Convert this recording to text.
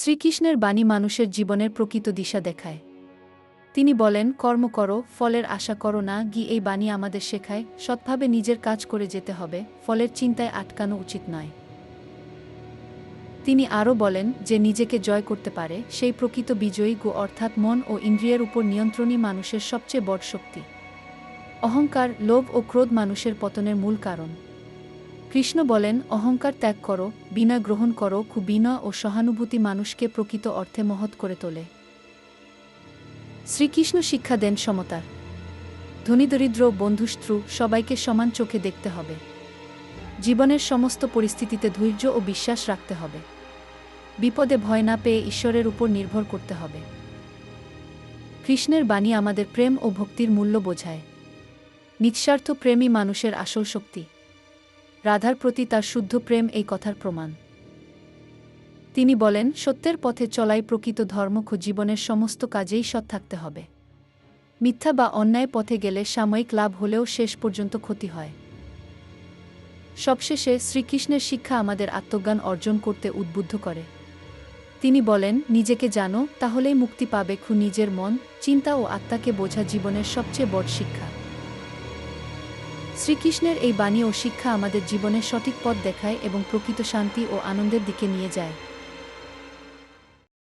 শ্রীকৃষ্ণের বাণী মানুষের জীবনের প্রকৃত দিশা দেখায়। তিনি বলেন, কর্ম করো, ফলের আশা করো না গি এই বাণী আমাদের শেখায়। সৎভাবে নিজের কাজ করে যেতে হবে, ফলের চিন্তায় আটকানো উচিত নয়। তিনি আরও বলেন, যে নিজেকে জয় করতে পারে, সেই প্রকৃত বিজয়ী গো অর্থাৎ মন ও ইন্দ্রিয়ের উপর নিয়ন্ত্রণই মানুষের সবচেয়ে বড় শক্তি। অহংকার, লোভ ও ক্রোধ মানুষের পতনের মূল কারণ। কৃষ্ণ বলেন, অহংকার ত্যাগ করো, বিনা গ্রহণ করো খুব বিনয় ও সহানুভূতি মানুষকে প্রকৃত অর্থে মহৎ করে তোলে। শ্রীকৃষ্ণ শিক্ষা দেন সমতার। ধনীদরিদ্র বন্ধুস্ত্রু সবাইকে সমান চোখে দেখতে হবে। জীবনের সমস্ত পরিস্থিতিতে ধৈর্য ও বিশ্বাস রাখতে হবে। বিপদে ভয় না পেয়ে ঈশ্বরের উপর নির্ভর করতে হবে। কৃষ্ণের বাণী আমাদের প্রেম ও ভক্তির মূল্য বোঝায়। নিঃস্বার্থ প্রেমই মানুষের আসল শক্তি। রাধার প্রতি তার শুদ্ধ প্রেম এই কথার প্রমাণ। তিনি বলেন, সত্যের পথে চলাই প্রকৃত ধর্মখ জীবনের সমস্ত কাজেই সৎ থাকতে হবে। মিথ্যা বা অন্যায় পথে গেলে সাময়িক লাভ হলেও শেষ পর্যন্ত ক্ষতি হয়। সবশেষে শ্রীকৃষ্ণের শিক্ষা আমাদের আত্মজ্ঞান অর্জন করতে উদ্বুদ্ধ করে। তিনি বলেন, নিজেকে জানো, তাহলেই মুক্তি পাবে খু নিজের মন, চিন্তা ও আত্মাকে বোঝা জীবনের সবচেয়ে বড় শিক্ষা। শ্রীকৃষ্ণের এই বাণী ও শিক্ষা আমাদের জীবনের সঠিক পথ দেখায় এবং প্রকৃত শান্তি ও আনন্দের দিকে নিয়ে যায়।